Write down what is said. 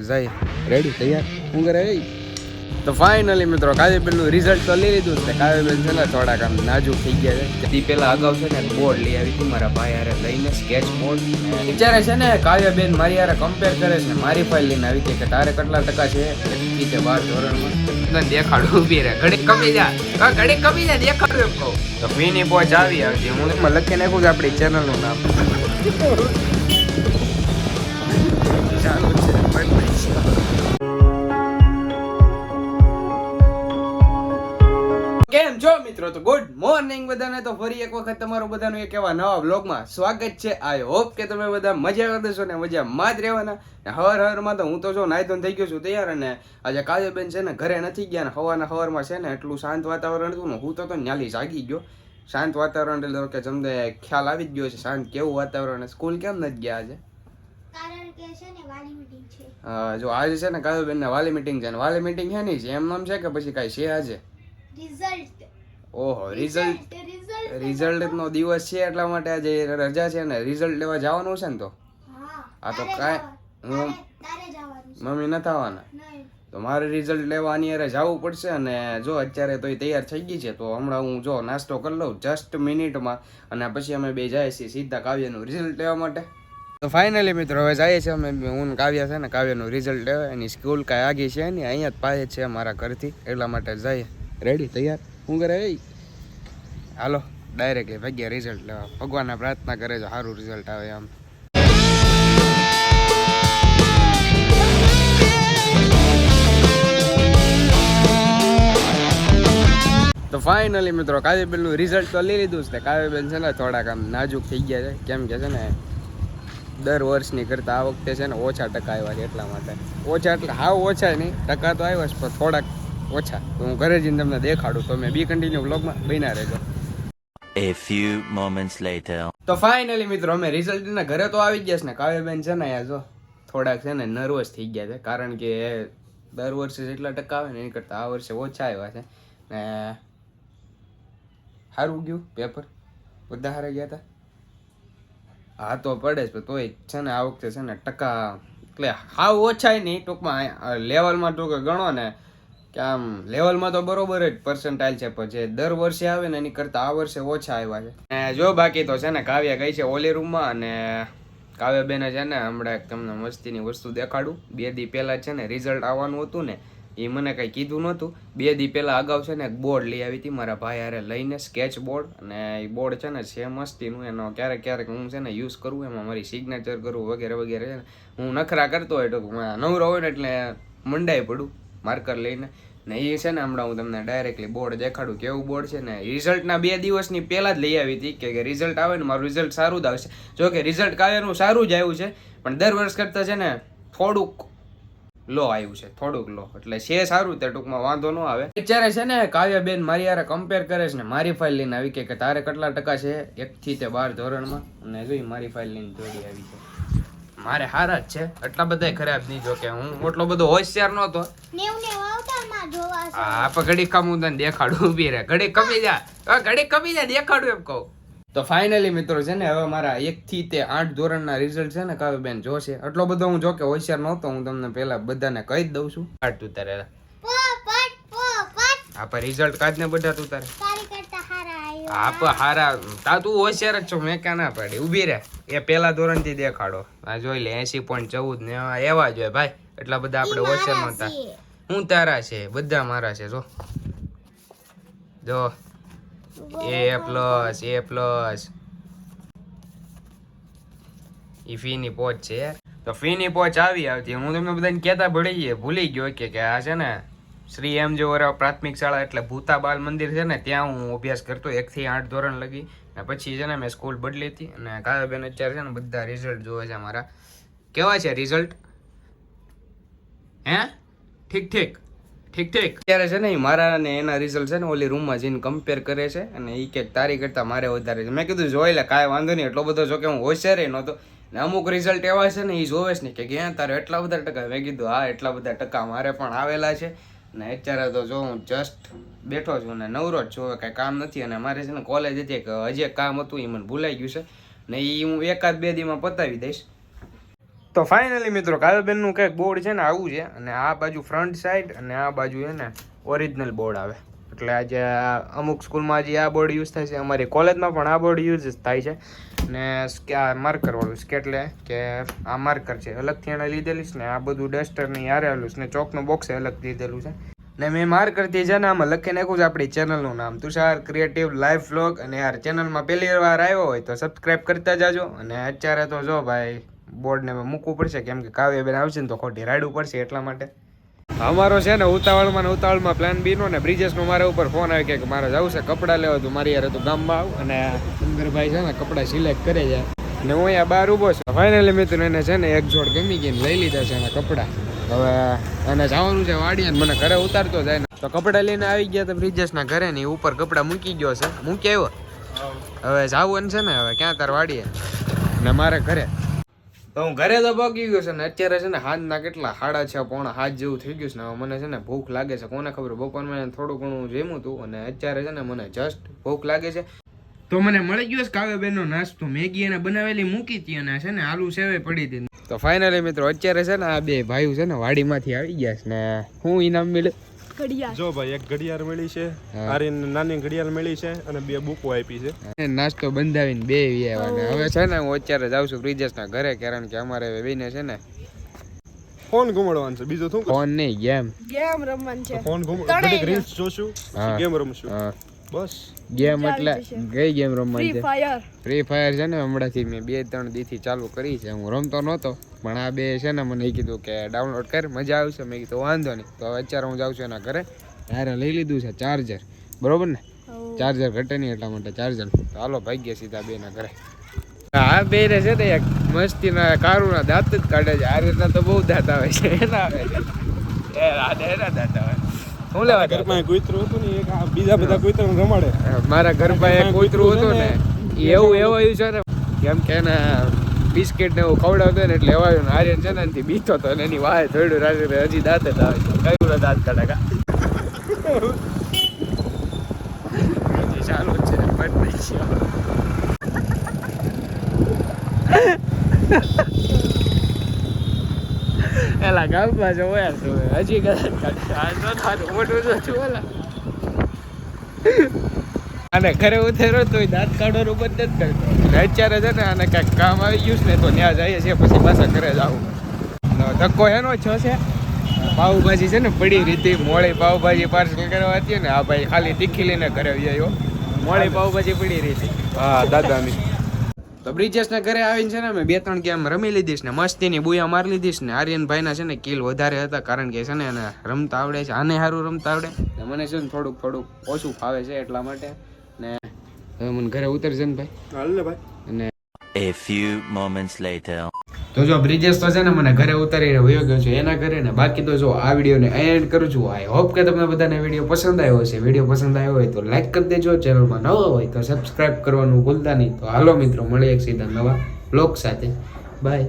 જઈ રેડી તૈયાર? હું ઘરે એ? તો ફાઇનલી મિત્રો કાવ્યબેનનું રિઝલ્ટ તો લઈ લીધું છે. કાવ્યબેન છે ને થોડાક આમ નાજુક થઈ ગયા છે. તે પેલા અગાઉ છે ને બોર્ડ લઈ આવી હતી મારા ભાઈ હારે લઈને સ્કેચ બોર્ડ વિચારે છે ને કાવ્યબેન મારી હારે કમ્પેર કરે છે. મારી ફાઇલ લઈને આવી હતી કે તારે કેટલા ટકા છે? છે બાર ધોરણમાં. દેખાડું ઊભી રહે. ઘડી કમી જા. ઘડી કમી જા દેખાડું એમ કહું. તો ફીની પહોંચ આવી આવતી હું એમાં લખી નાખું છું આપણી ચેનલનું નામ. ચાલુ કેમ છો મિત્રો? તો ગુડ મોર્નિંગ બધાને. તો ફરી એક વખત તમારું બધાનું એક એવા નવા બ્લોગમાં સ્વાગત છે. આઈ હોપ કે તમે બધા મજા કરશો ને મજામાં જ રહેવાના. ને હવાર હવારમાં તો હું તો જો નાયતન થઈ ગયો છું તૈયાર અને આજે કાજલબેન છે ને ઘરે નથી ગયા ને હવાના હવારમાં છે ને એટલું શાંત વાતાવરણ હતું ને હું તો તો ન્યાલી જાગી ગયો. શાંત વાતાવરણ એટલે કે તમને ખ્યાલ આવી જ ગયો છે શાંત કેવું વાતાવરણ સ્કૂલ કેમ નથી ગયા આજે? જો આજે છે ને છે. ને વાલી મિટિંગ છે ને વાલી મિટિંગ છે નહીં એમ નામ છે કે પછી કાંઈ છે આજે? રિઝલ્ટ. ઓહો રિઝલ્ટ રિઝલ્ટ. રિઝલ્ટ નો દિવસ છે એટલા માટે આજે રજા છે ને રિઝલ્ટ લેવા જવાનું છે ને તો? આ તો કાંઈ હું મમ્મી નથી આવવાના તો મારે રિઝલ્ટ લેવા અરે જવું પડશે અને જો અત્યારે તો એ તૈયાર થઈ ગઈ છે તો હમણાં હું જો નાસ્તો કરી લઉં જસ્ટ મિનિટમાં અને પછી અમે બે જાય છીએ સીધા કાવ્યનું રિઝલ્ટ લેવા માટે. તો ફાઇનલી મિત્રો હવે જઈએ છીએ અમે હું કાવ્ય છે ને કાવ્યનું રિઝલ્ટ લેવા. એની સ્કૂલ કાંઈ આગી છે નહીં અહીંયા જ પાસે છે મારા ઘરથી એટલા માટે જઈએ. રેડી તૈયાર? હું કરે હાલો ડાયરેક્ટલી ભાગ્યા રિઝલ્ટ લેવા. ભગવાનને પ્રાર્થના કરે છે, સારું રિઝલ્ટ આવે આમ. તો ફાઇનલી મિત્રો, કાવ્યબેનનું રિઝલ્ટ તો લઈ લીધું છે કાવ્યબેન છે ને થોડાક આમ નાજુક થઈ ગયા છે. કેમ કે છે ને, દર વર્ષની કરતાં આ વખતે છે ને ઓછા ટકા આવ્યા છે એટલા માટે. ઓછા એટલે હાવ ઓછા નહીં, ટકા તો આવ્યા છે પણ થોડાક ઓછા. તો હું ઘરે જઈને તમને દેખાડું તો મેં બી કન્ટિન્યુ બ્લોગમાં બન્યા રહેજો. A few moments later. તો ફાઇનલી મિત્રો અમે રિઝલ્ટ ના ઘરે તો આવી ગયા છે ને કાવ્યબેન છે ને યાર જો થોડાક છે ને નર્વસ થઈ ગયા છે કારણ કે દર વર્ષે જેટલા ટકા આવે ને એની કરતાં આ વર્ષે ઓછા આવ્યા છે. ને સારું ગયું પેપર બધા હારે ગયા હતા હા તો પડે પણ તોય છે ને આ વખતે છે ને ટકા એટલે હાવ ઓછા નહીં ટૂંકમાં લેવલમાં ટૂંક ગણો ને કે આમ લેવલમાં તો બરોબર જ પર્સન્ટાઇલ છે, પણ જે દર વર્ષે આવે ને એની કરતાં આ વર્ષે ઓછા આવ્યા છે. અને જો બાકી તો છે ને કાવ્યા ગઈ છે ઓલી રૂમમાં અને કાવ્યબેને છે ને હમણાં તમને મસ્તીની વસ્તુ દેખાડું. બે દી પહેલાં છે ને રિઝલ્ટ આવવાનું હતું ને, એ મને કંઈ કીધું નહોતું. બે દી પહેલાં અગાઉ છે ને એક બોર્ડ લઈ આવી હતી મારા ભાઈ હારે લઈને સ્કેચ બોર્ડ અને એ બોર્ડ છે ને છે મસ્તીનું, એનો ક્યારેક ક્યારેક હું છે ને યુઝ કરું, એમાં મારી સિગ્નેચર કરું વગેરે વગેરે છે ને. હું નખરા કરતો હોય તો નવરો હોય ને એટલે મંડાઈ પડું. માર્કર લઈને. ને એ છે ને હમણાં હું તમને ડાયરેક્ટલી બોર્ડ દેખાડું કેવું બોર્ડ છે ને રિઝલ્ટના બે દિવસની પહેલાં જ લઈ આવી હતી કે રિઝલ્ટ આવે ને મારું રિઝલ્ટ સારું જ આવશે. જો કે રિઝલ્ટ કાવ્યનું સારું જ આવ્યું છે, પણ દર વર્ષ કરતાં છે ને થોડુંક લો આવ્યું છે, થોડુંક લો. એટલે છે સારું તે ટૂંકમાં વાંધો ન આવે. અત્યારે છે ને કાવ્યબેન મારી યારે કમ્પેર કરે છે ને, મારી ફાઇલ લઈને આવી કે તારે કેટલા ટકા છે? એકથી તે બાર ધોરણમાં. અને જોઈ મારી ફાઇલ લઈને જોડી આવી છે. મારે હારા જ છે. એટલા બધા ખરાબ નહીં જો કે હું એટલો બધો હોશિયાર નહોતો. હા નેવ આવતા માં જોવા છે. આ પણ ઘડી કામ હું તને દેખાડું ઊભી રહે. ઘડી કમી જા. હવે ઘડી કમી જા દેખાડું એમ કહું. તો ફાઇનલી મિત્રો છે ને હવે મારા એક થી તે આઠ ધોરણના રિઝલ્ટ છે ને કાવ્ય બેન જોશે. એટલો બધો હું જો કે હોશિયાર નહોતો હું તમને પહેલા બધાને કહી જ દઉં છું. કાઢ તું તારે. પો પટ પો પટ. આ પણ રિઝલ્ટ કાઢને બધા તું તારી હારા તા તું હોશિયાર જ છો મેં ક્યાં ના પાડી. ઊભી રહે. એ પહેલા ધોરણથી દેખાડો. આ જોઈ લે એસી પોઈન્ટ ચૌદ ને એવા જ હોય ભાઈ. એટલા બધા આપણે હોશિયાર નતા હું તારા છે? બધા મારા છે જો. જો. એ પ્લસ એ પ્લસ એ ફીની પોચ છે. તો ફીની પોચ આવી આવતી. હું તમને બધાને કહેતા ભળી ગયે ભૂલી ગયો કે આ છે ને શ્રી એમ જેવરા પ્રાથમિક શાળા એટલે ભૂતા બાલ મંદિર છે ને, ત્યાં હું અભ્યાસ કરતો એકથી આઠ ધોરણ લગી. ને પછી છે ને મેં સ્કૂલ બદલી હતી અને કાવ્યાબેન અત્યારે છે ને બધા રિઝલ્ટ જોવે છે મારા. કેવા છે રિઝલ્ટ હે? ઠીક ઠીક ઠીક ઠીક. અત્યારે છે ને મારા ને એના રિઝલ્ટ છે ને ઓલી રૂમમાં જઈને કમ્પેર કરે છે અને એ કે તારી કરતા મારે વધારે છે. મેં કીધું, જોઈ લે, કાંઈ વાંધો નહીં, એટલો બધો જો કે હું હોશિયાર નહોતો. ને અમુક રિઝલ્ટ એવા છે ને એ જોવે જ નહીં કે, ક્યાં તારે એટલા બધા ટકા? મેં કીધું, હા, એટલા બધા ટકા મારે પણ આવેલા છે. ને અત્યારે તો જો હું જસ્ટ બેઠો છું ને નવરો જ છું કાંઈ કામ નથી. અને મારે છે ને કોલેજ હતી કે હજી એક કામ હતું એ મને ભૂલાઈ ગયું છે. ને એ હું એકાદ બે દીમાં પતાવી દઈશ. તો ફાઇનલી મિત્રો કાવ્યબેનનું કંઈક બોર્ડ છે ને આવું છે. અને આ બાજુ ફ્રન્ટ સાઈડ અને આ બાજુ છે ને ઓરિજિનલ બોર્ડ આવે. એટલે આજે અમુક સ્કૂલમાં જે આ બોર્ડ યુઝ થાય છે. અમારી કોલેજમાં પણ આ બોર્ડ યુઝ થાય છે. ને આ માર્કરવાળું છે સ્કેટ લે કે આ માર્કર છે. અલગથી એણે લીધેલી છે ને આ બધું ડસ્ટરની ને આવેલું છે ને ચોકનું બોક્સ અલગ લીધેલું છે. ને મેં માર્કરથી છે ને આમાં લખી નાખ્યું છે આપણી ચેનલનું નામ. તુષાર ક્રિએટિવ લાઈફ વ્લોગ અને યાર ચેનલમાં પહેલી વાર આવ્યો હોય તો સબસ્ક્રાઇબ કરતા જાજો. અને અત્યારે તો જો ભાઈ બોર્ડને મૂકવું પડશે. કેમ કે કાવ્ય બેન આવશે ને તો ખોટી રાડવું પડશે એટલા માટે. અમારો છે ને ઉતાવળમાં ને ઉતાવળમાં પ્લાન બી નો ને બ્રિજેશનો મારા ઉપર ફોન આવે કે મારે જવું છે કપડાં લેવા તું મારી યાર તું ગામમાં આવ. અને સુંદરભાઈ છે ને કપડાં સિલેક્ટ કરે છે. ને હું અહીંયા બહાર ઊભો છું. ફાઇનલી મિત્રો એને છે ને એક જોડ ગમી ગઈ ને લઈ લીધા છે એના કપડાં. હવે એને જવાનું છે વાડીએ મને ઘરે ઉતારતો જાય ને. તો કપડાં લઈને આવી ગયા તો બ્રિજેશના ઘરે ને ઉપર કપડાં મૂકી ગયો છે. મૂકી આવ્યો? હવે જાવું છે ને હવે ક્યાં તાર વાડીએ? ને મારે ઘરે. તો હું ઘરે તો પગી ગયો છે ને, અત્યારે છે ને હાથના કેટલા હાડા છે, પોણા હાથ જેવું થઈ ગયું છે ને મને છે ને ભૂખ લાગે છે. કોને ખબર, બપોરમાં થોડું ઘણું જેમું હતું અને અત્યારે છે ને મને જસ્ટ ભૂખ લાગે છે. તો મને મળી ગયો છે કાવ્યબેનનો નાસ્તો. મેગી એને બનાવેલી મૂકી હતી અને છે ને આલુ સેવે પડી હતી. તો ફાઇનલી મિત્રો, અત્યારે છે ને આ બે ભાઈઓ છે ને વાડીમાંથી આવી ગયા છે ને, હું ઇનામ મળે જો ભાઈ એક ઘડિયાળ મળી છે હા. નાની ઘડિયાળ મળી છે અને બે બુકો આપી છે. નાસ્તો બંધાવીને બે આવ્યા હવે છે ને હું અત્યારે જાઉં છું બ્રિજેશના ઘરે કારણ કે અમારે બેને છે ને ફોન ઘુમાડવાનો છે. બીજું શું ફોન નહીં ગેમ. ગેમ રમવાનું છે. ફોન ઘુમાડ રીલ્સ જોશું હા. ગેમ રમશું. હા. બસ. ગેમ એટલે કઈ ગેમ રમવાની છે. ફાયર ફ્રી ફાયર છે ને હમણાંથી મેં બે ત્રણ દીથી ચાલુ કરી છે. હું રમતો નહોતો. પણ આ બે છે ને મને એ કીધું કે ડાઉનલોડ કર મજા આવશે. મેં કીધું વાંધો નહીં. તો હવે અત્યારે હું જાઉં છું એના ઘરે. ત્યારે લઈ લીધું છે ચાર્જર બરોબર ને? ચાર્જર ઘટે નહીં એટલા માટે ચાર્જર તો હાલો ભાગ્ય સીધા બે ના ઘરે. આ બે રે છે ને એક મસ્તીના કારુના દાંત જ કાઢે છે. આ રીતના તો બહુ દાંત આવે છે. એના આવે એના દાંત આવે. શું લેવા ઘરમાં કૂતરું હતું ને એક આ બીજા બધા કૂતરું રમાડે. મારા ઘરમાં એક કૂતરું હતું ને એવું એવું આવ્યું છે ને. કેમ કે એને બિસ્કિટ ને એવું ખવડાવતો ને એટલે એવાયું ને આર્યન છે ને એનાથી બીતો તો ને એની વાય થોડું રાત્રે હજી દાંત જ આવે. કયું દાંત કાઢે કા? હજી ચાલુ છે મત નહીં. એલા ગામમાં જો યાર હજી કદાચ મોટું તો છું અને ઘરે ઉતર્યો તો દાંત કાઢવાનું બંધ જ કરતો અત્યારે છે ને આને કાંઈક કામ આવી ગયું છે ને તો ત્યાં જઈએ છીએ પછી પાછા ઘરે જ આવું. ધક્કો એનો છો છે પાવભાજી છે ને પડી રીતે મોળી પાવભાજી પાર્સલ કરવા હતી ને આ ભાઈ ખાલી તીખી લઈને ઘરે આવ્યો મોળી પાવભાજી પડી રહી હતી. હા દાદાની. તો બ્રિજેશના ઘરે આવીને છે ને મેં બે ત્રણ ગેમ રમી લીધીશ ને મસ્તીની બુયા મારી લીધીશ ને આર્યનભાઈના છે ને કિલ વધારે હતા કારણ કે છે ને એને રમતા આવડે છે આને સારું રમતા આવડે. મને છે ને થોડુંક થોડુંક ઓછું ફાવે છે એટલા માટે. હવે મને ઘરે ઉતરજે ને ભાઈ. હાલ ને ભાઈ. અને A few moments later. તો જો બ્રિજેશ તો છે ને મને ઘરે ઉતારીને વયો ગયો છે એના ઘરે ને બાકી તો જો આ વિડીયોને એન્ડ કરું છું. આઈ હોપ કે તમને બધાને વીડિયો પસંદ આવ્યો હશે. વીડિયો પસંદ આવ્યો હોય તો લાઈક કરી દેજો. ચેનલમાં નવા હોય તો સબસ્ક્રાઇબ કરવાનું ભૂલતા નહીં. તો હાલો મિત્રો મળીએ એક સીધા નવા બ્લોગ સાથે. બાય